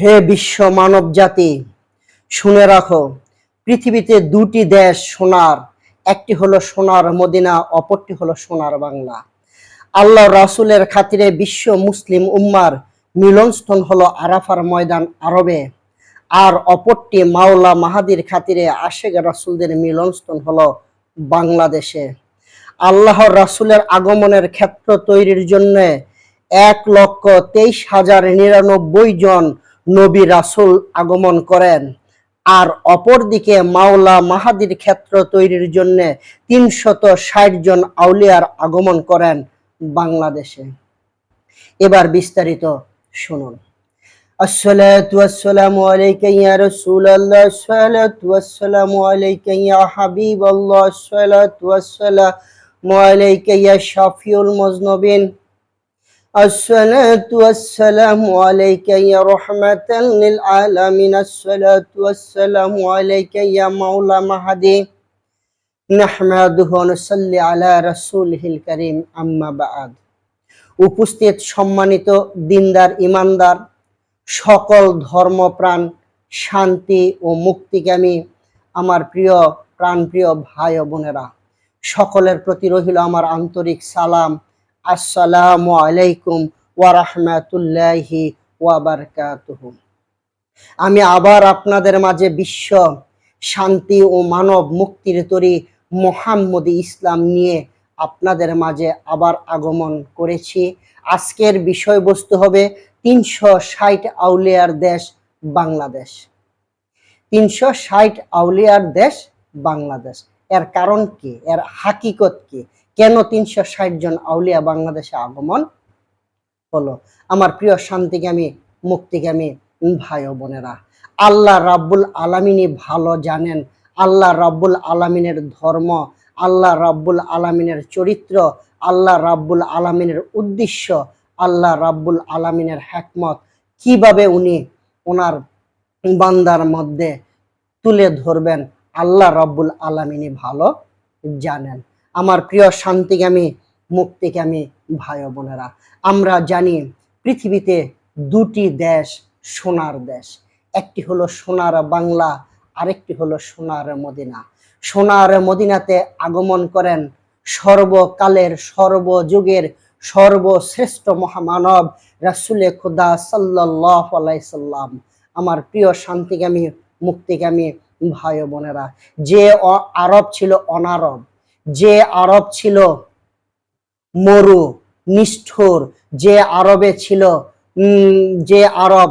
হে বিশ্ব মানব জাতি, শুনে রাখো, পৃথিবীতে দুটি দেশ সোনার, একটি হলো সোনার মদিনা, অপরটি হলো সোনার বাংলা। আল্লাহ রাসূলের খাতিরে বিশ্ব মুসলিম উম্মার মিলনস্থল হলো আরাফার ময়দান আরবে। আর অপরটি মাওলা মাহাদির খাতিরে আশেক রাসূলদের মিলনস্থল হলো বাংলাদেশে। আল্লাহর রাসূলের আগমনের ক্ষেত্র তৈরির জন্য এক লক্ষ তেইশ হাজার নিরানব্বই জন নবী রাসূল আগমন করেন আর অপরদিকে মাওলা মাহাদির ক্ষেত্র তৈরির জন্য তিনশত ষাট জন আউলিয়ার আগমন করেন বাংলাদেশে এবার বিস্তারিত শুনুন الصلاة والسلام عليك يا رسول الله الصلاة والسلام عليك يا حبيب الله الصلاة والسلام عليك يا شافي المذنبين الصلاة والسلام عليك يا رحمة للعالمين الصلاة والسلام عليك يا مولى مهدي نحمده ونصلي على رسوله الكريم أما بعد উপস্থিত সম্মানিত দিনদার ইমানদার সকল ধর্মপ্রাণ শান্তি ও মুক্তিকামী আমার প্রিয় প্রাণপ্রিয় ভাই ও বোনেরা সকলের প্রতি রহিল আমার আন্তরিক সালাম আসসালামু আলাইকুম ওয়া রাহমাতুল্লাহি ওয়া বারাকাতুহু আমি আবার আপনাদের মাঝে বিশ্ব শান্তি ও মানব মুক্তির তরি মোহাম্মদী ইসলাম নিয়ে আপনাদের মাঝে আবার আগমন করেছি। আজকের বিষয়বস্তু হবে তিনশো ষাট আউলিয়ার দেশ বাংলাদেশ। তিনশো ষাট আউলিয়ার দেশ বাংলাদেশ। এর কারণ কি? এর হাকিকত কি? কেন তিনশো ষাট জন আউলিয়া বাংলাদেশে আগমন হলো? আমার প্রিয় শান্তিগামী মুক্তিগামী ভাই ও বোনেরা, আল্লাহ রাব্বুল আলামিনই ভালো জানেন। আল্লাহ রাব্বুল আলামিনের ধর্ম, আল্লাহ রাব্বুল আলামিনের চরিত্র, আল্লাহ রাব্বুল আলামিনের উদ্দেশ্য, আল্লাহ রাব্বুল আলামিনের হ্যাকমত কীভাবে উনি ওনার বান্দার মধ্যে তুলে ধরবেন, আল্লাহ রাব্বুল আলামিনই ভালো জানেন। আমার প্রিয় শান্তিগামী, মুক্তিগামী ভাই বোনেরা, আমরা জানি পৃথিবীতে দুটি দেশ সোনার দেশ। একটি হলো সোনার বাংলা, আরেকটি হলো সোনার মদিনা। সোনার মদিনাতে আগমন করেন সর্বকালের, সর্বযুগের, সর্বশ্রেষ্ঠ মহামানব রাসুলে খুদা সাল্লাহ আলাইসাল্লাম আমার প্রিয় শান্তিগামী, মুক্তিগামী ভাই বোনেরা, যে আরব ছিল অনারব যে আরব ছিল মরু, নিষ্ঠুর, যে আরবে ছিল যে আরব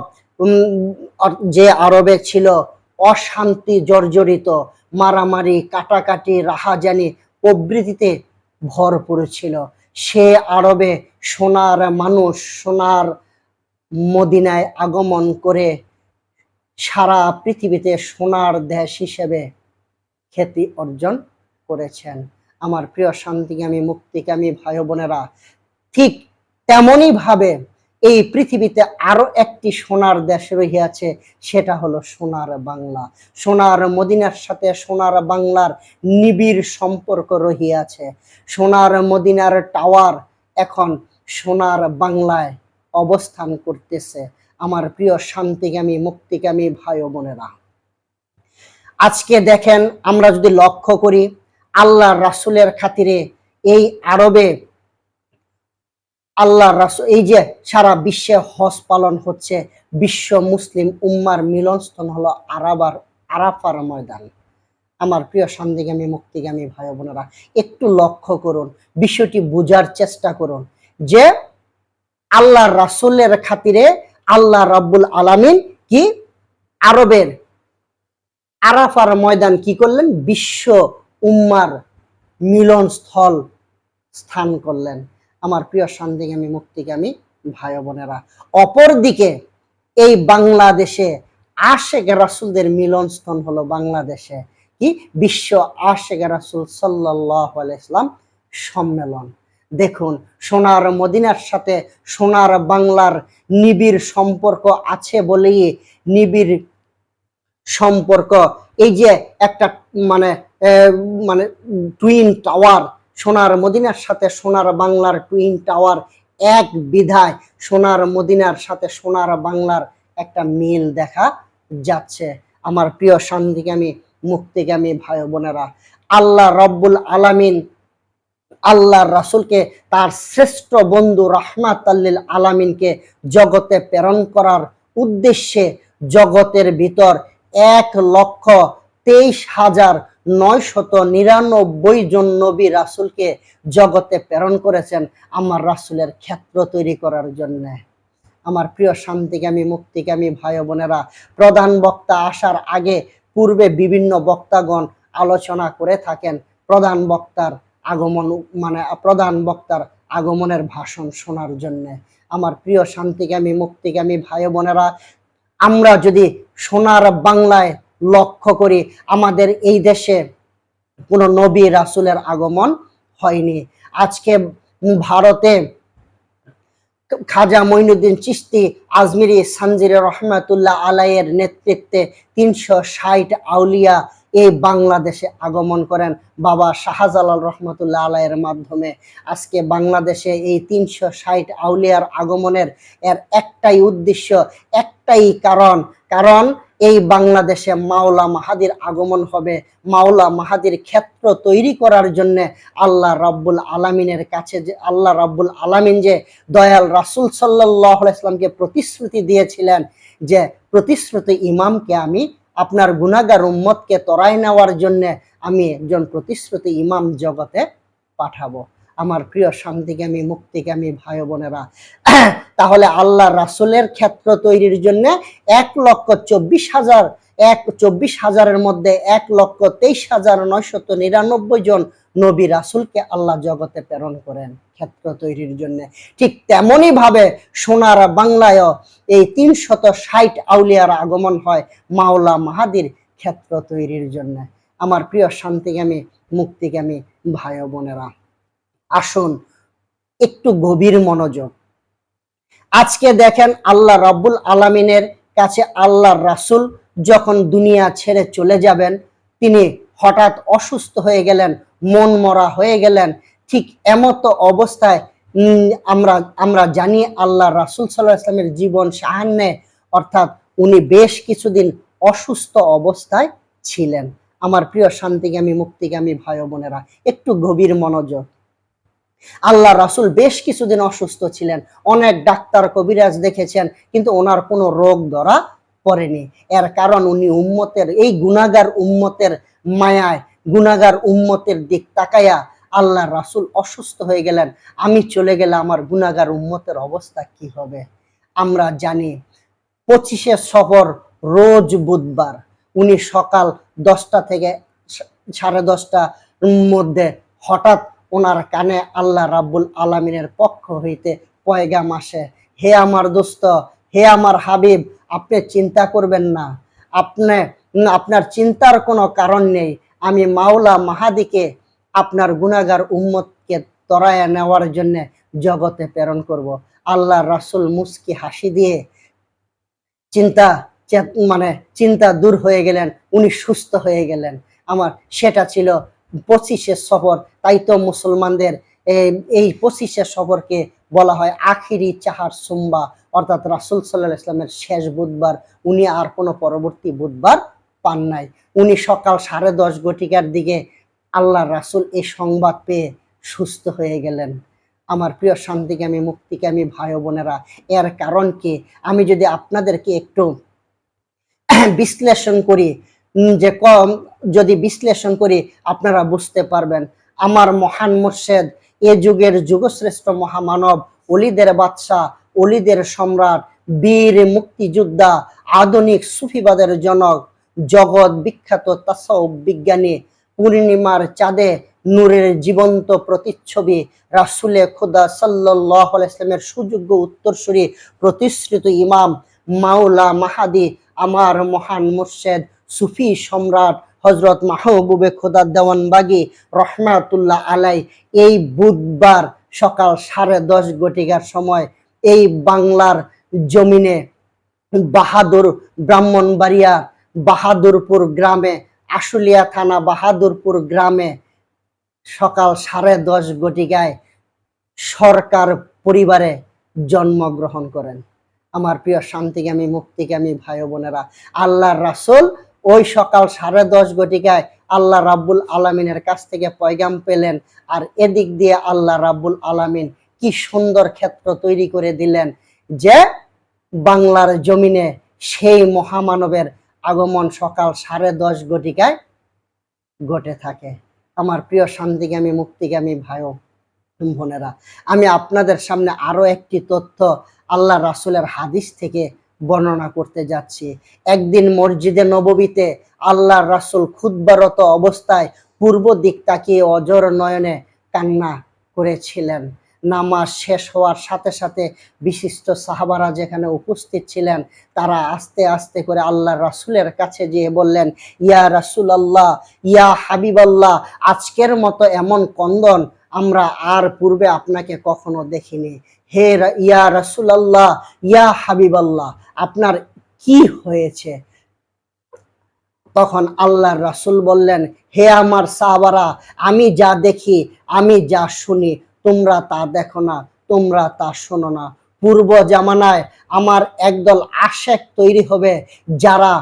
যে আরবে ছিল অশান্তি জর্জরিত, মারামারি, কাটাকাটি, রাহাজানি প্রবৃতিতে ভরপুর ছিল সে আরবে সোনার মানুষ, সোনার মদিনায় আগমন করে সারা পৃথিবীতে সোনার দেশ হিসেবে খ্যাতি অর্জন করেছেন। আমার প্রিয় শান্তিকামী মুক্তিকামী ভাই বোনেরা, ঠিক তেমনই ভাবে এই পৃথিবীতে আরও একটি সোনার দেশ রহিয়াছে, সেটা হলো সোনার বাংলা। সোনার মদিনার সাথে সোনার বাংলার নিবিড় সম্পর্ক রহিয়াছে। সোনার মদিনার টাওয়ার এখন সোনার বাংলায় অবস্থান করতেছে। আমার প্রিয় শান্তিকামী মুক্তিকামী ভাই বোনেরা। আজকে দেখেন, আমরা যদি লক্ষ্য করি আল্লাহ রাসূলের খাতিরে এই আরবে আল্লাহ রাসুল, এই যে সারা বিশ্বে হজ পালন হচ্ছে, বিশ্ব মুসলিম উম্মার মিলনস্থল হলো আরাবার, আরাফার ময়দান। আমার প্রিয় শান্তিগামী মুক্তিগামী ভাই বোনেরা, একটু লক্ষ্য করুন, বিষয়টি বোঝার চেষ্টা করুন যে আল্লাহ রাসূলের খাতিরে আল্লাহ রাব্বুল আলামিন কি আরবের আরাফার ময়দান কি করলেন? বিশ্ব উম্মার মিলন স্থল স্থান করলেন। আমার প্রিয় শান্তিগামী মুক্তিগামী ভাই বোনেরা, অপরদিকে এই বাংলাদেশে আশেক রাসুলদের মিলনস্থল হলো বাংলাদেশে। কি? বিশ্ব আশেক রাসুল সাল্লাহ ইসলাম সম্মেলন। দেখুন, সোনার মদিনার সাথে সোনার বাংলার নিবিড় সম্পর্ক আছে বলেই নিবিড় সম্পর্ক। এই যে একটা মানে মানে টুইন টাওয়ার সোনার মদিনার সাথে সোনার বাংলার টুইন টাওয়ার এক বিধায় সোনার মদিনার সাথে সোনার বাংলার একটা মিল দেখা যাচ্ছে। আমার প্রিয় শান্তিকামী মুক্তিগামী ভাই বোনেরা, আল্লাহ রব্বুল আলামিন আল্লাহর রাসূলকে তার শ্রেষ্ঠ বন্ধু রহমাত আল্লিল আলামিনকে জগতে প্রেরণ করার উদ্দেশ্যে জগতের ভিতর এক লক্ষ তেইশ হাজার নয়শত নিরানব্বই জন নবী রাসূলকে জগতে প্রেরণ করেছেন আমার রাসুলের ক্ষেত্র তৈরি করার জন্য। আমার প্রিয় শান্তিকামী মুক্তিকামী ভাই বোনেরা, প্রধান বক্তা আসার আগে পূর্বে বিভিন্ন বক্তাগণ আলোচনা করে থাকেন। প্রধান বক্তার আগমন মানে প্রধান বক্তার আগমনের ভাষণ শোনার জন্য। আমার প্রিয় শান্তিকামী, মুক্তিকামী ভাই বোনেরা, আমরা যদি সোনার বাংলায় লক্ষ্য করি আমাদের এই দেশে কোনো নবী রাসুলের আগমন হয়নি। আজকে ভারতে খাজা মঈনুদ্দিন চিস্তি আজমিরি সানজির রহমাতুল্লাহ আলাইয়ের নেতৃত্বে তিনশো ষাট আউলিয়া এই বাংলাদেশে আগমন করেন বাবা শাহজালাল রহমতুল্লাহ আলাইয়ের মাধ্যমে। আজকে বাংলাদেশে এই তিনশো ষাট আউলিয়ার আগমনের এর একটাই উদ্দেশ্য, একটাই কারণ কারণ এই বাংলাদেশে মাওলা মাহাদির আগমন হবে। মাওলা মাহাদির ক্ষেত্র তৈরি করার জন্য আল্লাহ রাব্বুল আলামিনের কাছে যে, আল্লাহ রাব্বুল আলামিন যে দয়াল রাসূল সাল্লাল্লাহু ইসলামকে প্রতিশ্রুতি দিয়েছিলেন যে প্রতিশ্রুতি ইমামকে আমি আপনার গুনাগার উম্মতকে তরাই নেওয়ার জন্য আমি একজন প্রতিশ্রুতি ইমাম জগতে পাঠাবো। আমার প্রিয় শান্তিকামী মুক্তিকামী ভাই বোনেরা তাহলে আল্লাহ রাসূলের ক্ষেত্র তৈরির জন্য এক লক্ষ চব্বিশ হাজার, এক চব্বিশ হাজারের মধ্যে এক লক্ষ তেইশ হাজার নয়শত নিরানব্বই জন নবী রাসূলকে আল্লাহ জগতে প্রেরণ করেন ক্ষেত্র তৈরির জন্য। ঠিক তেমনই ভাবে সোনার বাংলায়ও এই তিনশত ষাট আউলিয়ার আগমন হয় মাওলা মাহাদির ক্ষেত্র তৈরির জন্য। আমার প্রিয় শান্তিগামী, মুক্তিগামী ভাই বোনেরা, আসুন একটু গভীর মনোযোগ আজকে দেখেন আল্লাহ রাব্বুল আলামিনের কাছে আল্লাহ রাসূল যখন দুনিয়া ছেড়ে চলে যাবেন, তিনি হঠাৎ অসুস্থ হয়ে গেলেন, মন মরা হয়ে গেলেন, ঠিক এমতো অবস্থায় আমরা আমরা জানি আল্লাহ রাসূল সাল্লাহ ইসলামের জীবন সাহান্যে অর্থাৎ উনি বেশ কিছুদিন অসুস্থ অবস্থায় ছিলেন। আমার প্রিয় শান্তিগামী, মুক্তিগামী ভাই বোনেরা, একটু গভীর মনোযোগ আল্লাহ রাসূল বেশ কিছুদিন অসুস্থ ছিলেন। অনেক ডাক্তার, কবিরাজ দেখেছেন, কিন্তু ওনার কোনো রোগ ধরা পড়েনি। এর কারণ উনি উম্মতের, এই গুনাগার উম্মতের মায়ায় গুনাগার উম্মতের দিক তাকায়া আল্লাহ রাসূল অসুস্থ হয়ে গেলেন। আমি চলে গেলে আমার গুনাগার উম্মতের অবস্থা কি হবে? আমরা জানি, পঁচিশে সফর রোজ বুধবার। উনি সকাল দশটা থেকে সাড়ে দশটা মধ্যে হঠাৎ ওনার কানে আল্লাহ রাব্বুল আলামিনের পক্ষ হইতে পয়গাম আসে। হে আমার দোস্ত, হে আমার হাবিব, আপনি চিন্তা করবেন না। আপনি, আপনার চিন্তার কোনো কারণ নেই। আমি মাওলা মাহাদিকে আপনার গুনাগার উম্মতকে তরায়া নেওয়ার জন্য জগতে প্রেরণ করব। আল্লাহ রাসূল মুস্কি হাসি দিয়ে চিন্তা মানে চিন্তা দূর হয়ে গেলেন, উনি সুস্থ হয়ে গেলেন। আমার সেটা ছিল পঁচিশে সফর, তাই তো মুসলমানদের এই- পঁচিশে সফরকে বলা হয় আখিরি চাহার সুম্বা। অর্থাৎ রাসূল সাল্লাহ ইসলামের শেষ বুধবার, উনি আর কোনো পরবর্তী বুধবার পান নাই। উনি সকাল সাড়ে দশ ঘটিকার দিকে আল্লাহ রাসূল এই সংবাদ পেয়ে সুস্থ হয়ে গেলেন। আমার প্রিয় শান্তিকামী, মুক্তিকামী ভাই বোনেরা, এর কারণ কি? আমি যদি আপনাদেরকে একটু বিশ্লেষণ করি যে কম, যদি বিশ্লেষণ করি, আপনারা বুঝতে পারবেন। আমার মহান মোর্শেদ, এ যুগের যুগশ্রেষ্ঠ মহামানব অলিদের বাদশাহ অলিদের সম্রাট, বীর মুক্তিযোদ্ধা, আধুনিক সুফিবাদের জনক, জগৎ বিখ্যাত তাসাউফ বিজ্ঞানী, পূর্ণিমার চাঁদে নূরের জীবন্ত প্রতিচ্ছবি, রাসুলে খুদা সাল্লাহ ইসলামের সুযোগ্য উত্তরসূরি প্রতিশ্রুত ইমাম, মাওলা মাহাদি, আমার মহান মুর্শেদ সুফি সম্রাট হজরত মাহবুবে খোদা দেওয়ানবাগি রহমাতুল্লাহ আলাই এই বুধবার সকাল সাড়ে দশ ঘটিকার সময় এই বাংলার জমিনে বাহাদুর ব্রাহ্মণবাড়িয়া বাহাদুরপুর গ্রামে, আশুলিয়া থানা বাহাদুরপুর গ্রামে সকাল সাড়ে দশ ঘটিকায় সরকার পরিবারে জন্মগ্রহণ করেন। আমার প্রিয় শান্তিকামী মুক্তিকামী ভাই বোনেরা, আল্লাহর রাসূল ওই সকাল সাড়ে দশ ঘটিকায় আল্লাহ রাব্বুল আলামিনের কাছ থেকে পয়গাম পেলেন আর এদিক দিয়ে আল্লাহ রাব্বুল আলামিন কি সুন্দর ক্ষেত্র তৈরি করে দিলেন যে বাংলার জমিনে সেই মহামানবের আগমন সকাল সাড়ে দশ ঘটিকায় ঘটে থাকে। আমার প্রিয় শান্তিকামী মুক্তিগামী ভাই ও বোনেরা, আমি আপনাদের সামনে আরও একটি তথ্য আল্লাহ রাসূলের হাদিস থেকে বর্ণনা করতে যাচ্ছি। একদিন মসজিদে নববীতে আল্লাহ রাসূল খুদ্বারত অবস্থায় পূর্ব দিক তাকিয়ে অজর নয়নে কান্না করেছিলেন। নামাজ শেষ হওয়ার সাথে সাথে বিশিষ্ট সাহাবারা যেখানে উপস্থিত ছিলেন, তারা আস্তে আস্তে করে আল্লাহ রাসূলের কাছে যেয়ে বললেন, ইয়া রাসুল আল্লাহ ইয়া হাবিব আল্লাহ আজকের মতো এমন কন্দন আমরা আর পূর্বে আপনাকে কখনো দেখিনি। হে ইয়া রাসূলুল্লাহ, ইয়া হাবিবাল্লাহ, আপনার কি হয়েছে? তখন আল্লাহর রাসূল বললেন, হে আমার সাহাবারা, আমি যা দেখি, আমি যা শুনি, তোমরা তা দেখো না, তোমরা তা শোনো না। পূর্ব জামানায় আমার একদল আশেক তৈরি হবে, যারা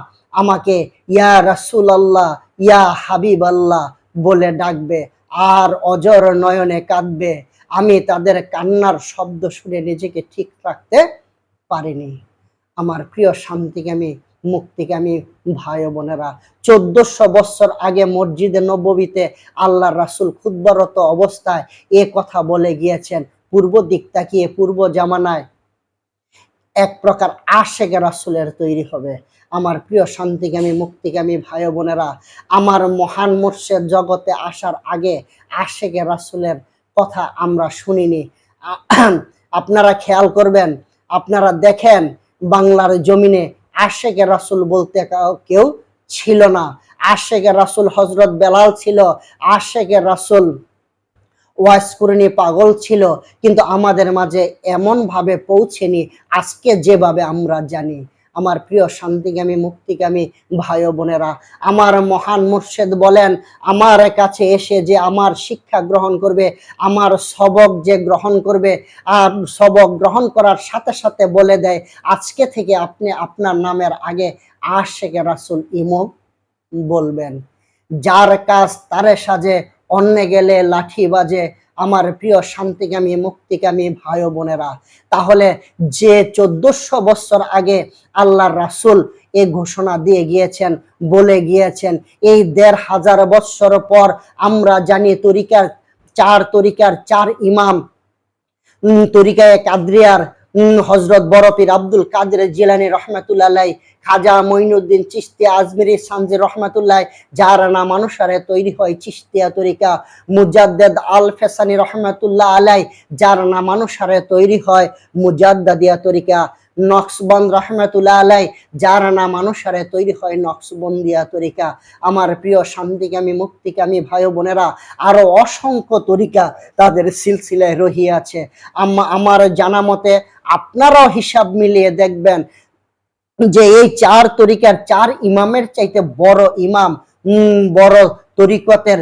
আমাকে ইয়া রাসূলুল্লাহ, ইয়া হাবিব আল্লাহ বলে ডাকবে, আর অজর নয়নে কাঁদবে। আমি তাদের কান্নার শব্দ শুনে নিজেকে ঠিক রাখতে পারিনি। আমার প্রিয় শান্তিকামী মুক্তিকামী ভাই বোনেরা, চোদ্দশো বছর আগে মসজিদে নববীতে আল্লাহ রাসূল খুদ্বারত অবস্থায় এ কথা বলে গিয়েছেন, পূর্ব দিক তাকিয়ে, পূর্ব জামানায় এক প্রকার আশেক রাসূলের তৈরি হবে। আমার প্রিয় শান্তিকামী মুক্তিকামী ভাই বোনেরা, আমার মহান মোর্শের জগতে আসার আগে আশেকে রাসূলের কথা আমরা শুনিনি। আপনারা খেয়াল করবেন, আপনারা দেখেন বাংলার জমিনে আশেকে রাসূল বলতে কাউ- ছিল না। আশেকে রাসূল হজরত বেলাল ছিল আশেকে রাসূল ওয়াইসকুরনি পাগল ছিল, কিন্তু আমাদের মাঝে এমন ভাবে পৌঁছেনি, আজকে যেভাবে আমরা জানি। আমার প্রিয় শান্তিকামী মুক্তিকামী ভাই বোনেরা, আমার মহান মুর্শেদ বলেন, আমার কাছে এসে যে আমার শিক্ষা গ্রহণ করবে, আমার সবক যে গ্রহণ করবে, আর সবক গ্রহণ করার সাথে সাথে বলে দেয়, আজকে থেকে আপনি আপনার নামের আগে আশেকে রাসুল ইমো বলবেন। যার কাজ তারে সাজে, অন্যে গেলে লাঠি বাজে আমার প্রিয় শান্তিকামী মুক্তিকামী ভাই বোনেরা, তাহলে যে চোদ্দশো বছর আগে আল্লাহ রাসুল এ ঘোষণা দিয়ে গিয়েছেন, বলে গিয়েছেন, এই দেড় হাজার বৎসর পর আমরা জানি তরিকার চার তরিকার চার ইমাম তরিকায় কাদরিয়ার হজরত বরফির আব্দুল কাদের জিলানি রহমাতুল্লাহ খাজা মঈনুদ্দিন চিস্তিয়া আজমিরি সানজি রহমাতুল্লাহ, যার নাম অনুসারে তৈরি হয় চিস্তিয়া তরিকা মুজাদ্দেদ আল ফেসানি রহমাতুল্লাহ আলাই যার নাম অনুসারে তৈরি হয় মুজাদ্দাদিয়া তরিকা নকশবন্দ রহমাতুল্লাহ আলাই যার নাম অনুসারে তৈরি হয় নকশবন্দিয়া তরিকা আমার প্রিয় শান্তিকামী, মুক্তিকামী ভাই বোনেরা, আরও অসংখ্য তরিকা তাদের সিলসিলায় রহিয়াছে। আমার জানা মতে আপনারাও হিসাব মিলিয়ে দেখবেন যে এই চার তরিকার চার ইমামের চাইতে বড় ইমাম বড় তরিকতের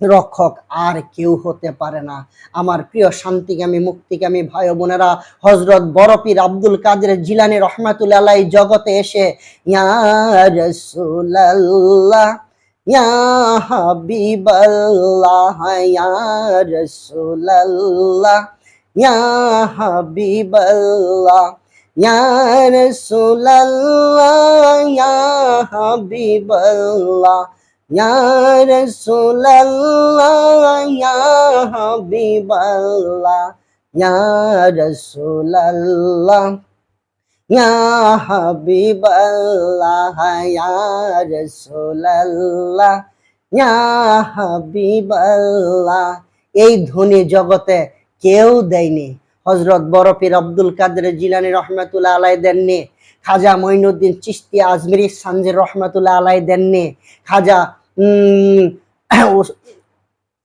রক্ষক আর কেউ হতে পারে না। আমার প্রিয় শান্তিকামী মুক্তিকামী ভাই বোনেরা হজরত বরফির আব্দুল কাদের জিলানি রহমাতুল্লাহ জগতে এসে, ইয়া রাসূলুল্লাহ, ইয়া হাবিবাল্লাহ, ইয়া রাসূলুল্লাহ ইয়া হাবিবাল্লাহ ইয়া রাসূলুল্লাহ ইয়া হাবিবাল্লাহ ইয়া রাসূলুল্লাহ ইয়া হাবিবাল্লাহ ইয়া রাসূলুল্লাহ ইয়া হাবিবাল্লাহ ইয়া রাসূলুল্লাহ ইয়া হাবিবাল্লাহ এই ধ্বনি জগতে কেউ দেয়নি। হজরত বরফির আব্দুল কাদের জিলানি রহমাতুল্লাহ আলাই দেননি। খাজা মঈনুদ্দিন চিস্তি আজমিরি সানজির রহমাতুল্লাহ আলাই দেননি। খাজা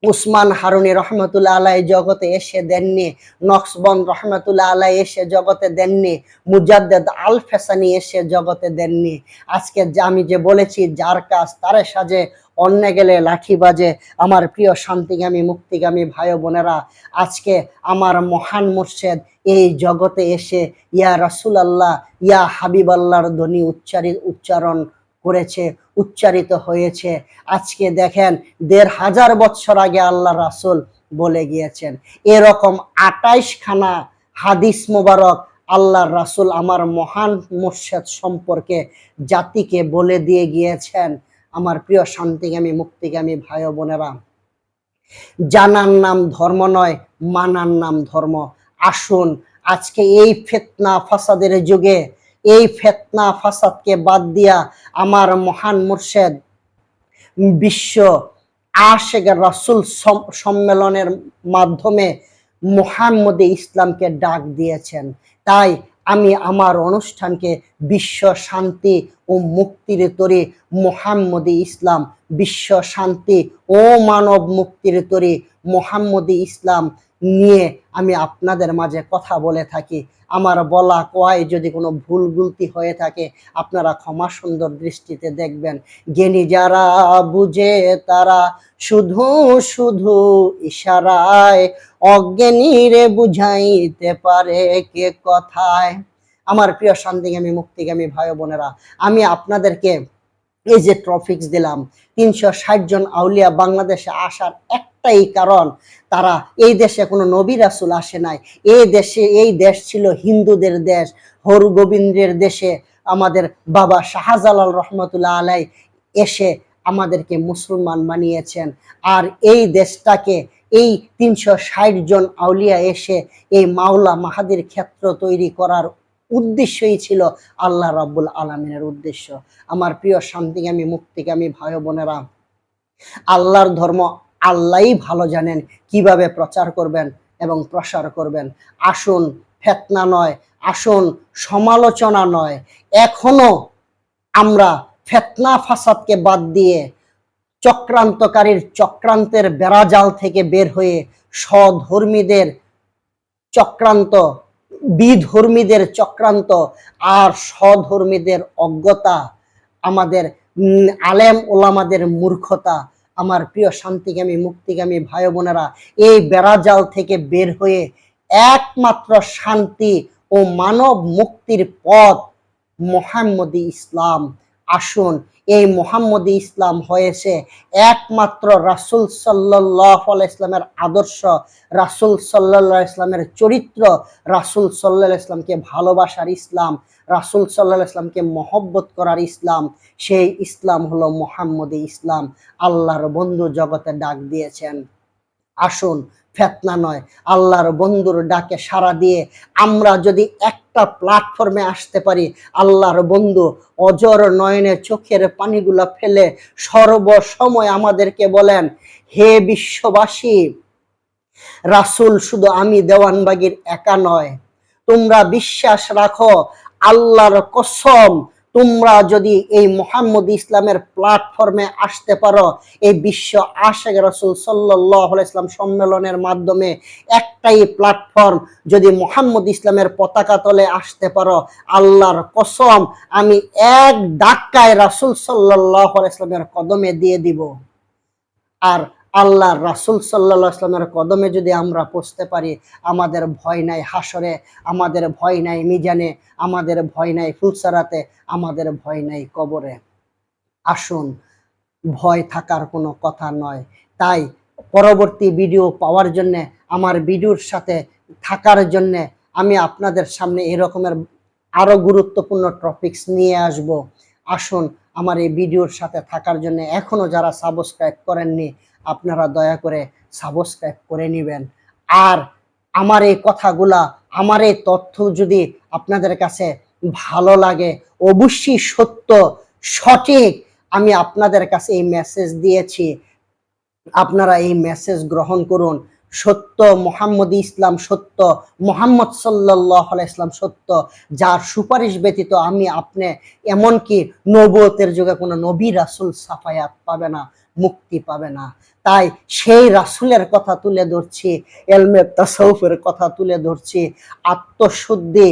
উসমান হারুনি রহমতুল্লাহ আলাই জগতে এসে দেননি। নকশবন্দ রহমতুল্লাহ আলাই এসে জগতে দেননি। মুজাদ্দেদ আল ফেসানি এসে জগতে দেননি। আজকে আমি যে বলেছি, যার কাজ তারে সাজে অন্য গেলে লাঠি বাজে। আমার প্রিয় শান্তিগামী, মুক্তিগামী ভাই বোনেরা, আজকে আমার মহান মুর্শেদ এই জগতে এসে ইয়া রাসুল আল্লাহ ইয়া হাবিব আল্লাহর ধ্বনি উচ্চারিত উচ্চারণ করেছে, উচ্চারিত হয়েছে। আজকে দেখেন, দেড় হাজার বছর আগে আল্লাহ রাসুল বলে গিয়েছেন, এরকম আটাইশ খানা হাদিস মোবারক আল্লাহ রাসুল আমার মহান মুর্শেদ সম্পর্কে জাতিকে বলে দিয়ে গিয়েছেন। আমার প্রিয় শান্তিগামী, মুক্তিগামী ভাই বোনেরা। জানার নাম ধর্ম নয়, মানার নাম ধর্ম। আসুন, আজকে এই ফেতনা ফাসাদের যুগে, এই ফেতনা ফাসাদকে বাদ দিয়া আমার মহান মুর্শেদ বিশ্ব আশেখ রাসুল সম- সম্মেলনের মাধ্যমে মোহাম্মদে ইসলামকে ডাক দিয়েছেন। তাই আমি আমার অনুষ্ঠানকে বিশ্ব শান্তি ও মুক্তির তরে মোহাম্মদ ইসলাম, বিশ্ব শান্তি ও মানব মুক্তির তরে মোহাম্মদ ইসলাম নিয়ে আমি আপনাদের মাঝে কথা বলে থাকি। আমার বলা কয় যদি কোনো ভুল গুলতি হয়ে থাকে, আপনারা ক্ষমা সুন্দর দৃষ্টিতে দেখবেন। জ্ঞানী যারা বুঝে তারা শুধু শুধু ইশারায় অজ্ঞানীরে বুঝাইতে পারে কে কথায়। আমার প্রিয় শান্তিগামী, মুক্তিগামী ভাই বোনেরা, আমি আপনাদেরকে এই যে ট্রফিক্স দিলাম, তিনশো ষাট জন আউলিয়া বাংলাদেশে আসার একটাই কারণ, তারা এই দেশে কোনো নবী রাসুল আসে নাই। এই দেশে, এই দেশ ছিল হিন্দুদের দেশ, হর গোবিন্দের দেশে আমাদের বাবা শাহজালাল রহমতুল্লাহ আলাই এসে আমাদেরকে মুসলমান বানিয়েছেন। আর এই দেশটাকে, এই তিনশো ষাট জন আউলিয়া এসে এই মাওলা মাহাদির ক্ষেত্র তৈরি করার উদ্দেশ্যই ছিল আল্লাহ রাব্বুল আলমিনের উদ্দেশ্য। আমার প্রিয় শান্তিগামী, মুক্তিগামী ভাই বোনেরা আল্লাহর ধর্ম আল্লাহই ভালো জানেন কীভাবে প্রচার করবেন এবং প্রসার করবেন। আসুন, ফেতনা নয়, আসুন, সমালোচনা নয়। এখনও আমরা ফেতনা ফাসাদকে বাদ দিয়ে চক্রান্তকারীর চক্রান্তের বেড়াজাল থেকে বের হয়ে স্বধর্মীদের চক্রান্ত, বিধর্মীদের চক্রান্ত আর স্বধর্মীদের অজ্ঞতা, আমাদের আলেম ওলামাদের মূর্খতা আমার প্রিয় শান্তিগামী, মুক্তিগামী ভাই বোনেরা, এই বেড়াজাল থেকে বের হয়ে একমাত্র শান্তি ও মানব মুক্তির পথ মোহাম্মদী ইসলাম। আসুন, এই মোহাম্মদী ইসলাম হয়েছে একমাত্র রাসুল সাল্লাহ ইসলামের আদর্শ, রাসুল সাল্লাহ ইসলামের চরিত্র, রাসুল সাল্লাহ ইসলামকে ভালোবাসার ইসলাম। রাসুল সাল্লাহ ইসলামকে মহব্বত করার ইসলাম, সেই ইসলাম হলো মোহাম্মদী ইসলাম। আল্লাহর বন্ধু জগতে ডাক দিয়েছেন। আসুন, ফেতনা নয়, আল্লাহর বন্ধুর ডাকে সাড়া দিয়ে আমরা যদি একটা প্ল্যাটফর্মে আসতে পারি, আল্লাহর বন্ধু অজর নয়নে চোখের পানিগুলো ফেলে সর্বসময় আমাদেরকে বলেন, হে বিশ্ববাসী, রাসুল শুধু আমি দেওয়ানবাগির একা নয়, তোমরা বিশ্বাস রাখো আল্লাহর কসম, তোমরা যদি এই মোহাম্মদ ইসলামের প্ল্যাটফর্মে আসতে পারো, এই বিশ্ব আশেখ রসুল সাল্লাহ ইসলাম সম্মেলনের মাধ্যমে একটাই প্ল্যাটফর্ম যদি মোহাম্মদ ইসলামের পতাকা তলে আসতে পারো, আল্লাহর কসম, আমি এক ডাক্কায় রাসুল সাল্লাহ ইসলামের কদমে দিয়ে দিব। আর আল্লাহ রাসুল আসলামের কদমে যদি আমরা পৌঁছতে পারি, আমাদের ভয় নাই হাসরে, আমাদের ভয় নাই মিজানে, আমাদের ভয় নাই ফুলসারাতে আমাদের ভয় নাই কবরে। আসুন, ভয় থাকার কোনো কথা নয়। তাই পরবর্তী ভিডিও পাওয়ার জন্যে, আমার ভিডিওর সাথে থাকার জন্যে আমি আপনাদের সামনে এরকমের আরও গুরুত্বপূর্ণ টপিকস নিয়ে আসব। আসুন, আমার এই ভিডিওর সাথে থাকার জন্য এখনও যারা সাবস্ক্রাইব করেননি আপনারা দয়া করে সাবস্ক্রাইব করে নেবেন। আর আমার এই কথাগুলা, আমার এই তথ্য যদি আপনাদের কাছে ভালো লাগে, অবশ্যই সত্য, সঠিক আমি আপনাদের কাছে এই মেসেজ দিয়েছি। আপনারা এই মেসেজ গ্রহণ করুন। সত্য, মোহাম্মদ ইসলাম সত্য, মোহাম্মদ সাল্লাহ ইসলাম সত্য, যার সুপারিশ ব্যতীত আমি আপনি এমনকি নবতের যুগে কোনো নবী রাসুল সাফায়াত পাবে না। মুক্তি পাবে না। তাই সেই রাসুলের কথা তুলে ধরছি, এলমে তাসাউফের কথা তুলে ধরছি। আত্মশুদ্ধি,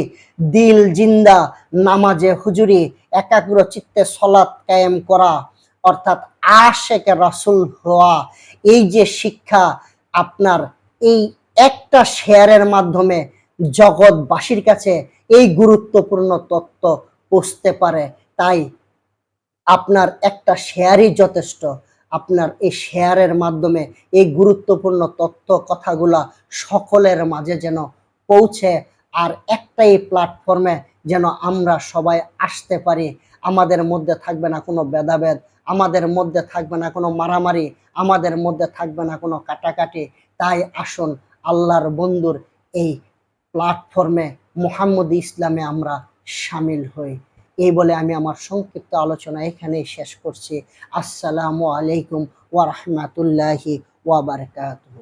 দিল, জিন্দা, নামাজে হুজুরি, একাগ্র চিত্তে সলাৎ কায়েম করা, অর্থাৎ আশেকে রাসুল হওয়া, এই যে শিক্ষা আপনার, এই একটা শেয়ারের মাধ্যমে জগৎবাসীর কাছে এই গুরুত্বপূর্ণ তত্ত্ব পৌঁছতে পারে। তাই আপনার একটা শেয়ারই যথেষ্ট। আপনার এই শেয়ারের মাধ্যমে এই গুরুত্বপূর্ণ তথ্য, কথাগুলা সকলের মাঝে যেন পৌঁছে আর একটাই প্ল্যাটফর্মে যেন আমরা সবাই আসতে পারি। আমাদের মধ্যে থাকবে না কোনো ভেদাভেদ, আমাদের মধ্যে থাকবে না কোনো মারামারি, আমাদের মধ্যে থাকবে না কোনো কাটাকাটি। তাই আসুন, আল্লাহর বন্ধুর এই প্ল্যাটফর্মে মোহাম্মদ ইসলামে আমরা সামিল হই। এই বলে আমি আমার সংক্ষিপ্ত আলোচনা এখানেই শেষ করছি। আসসালামু আলাইকুম ওয়া বারাকাতুহু।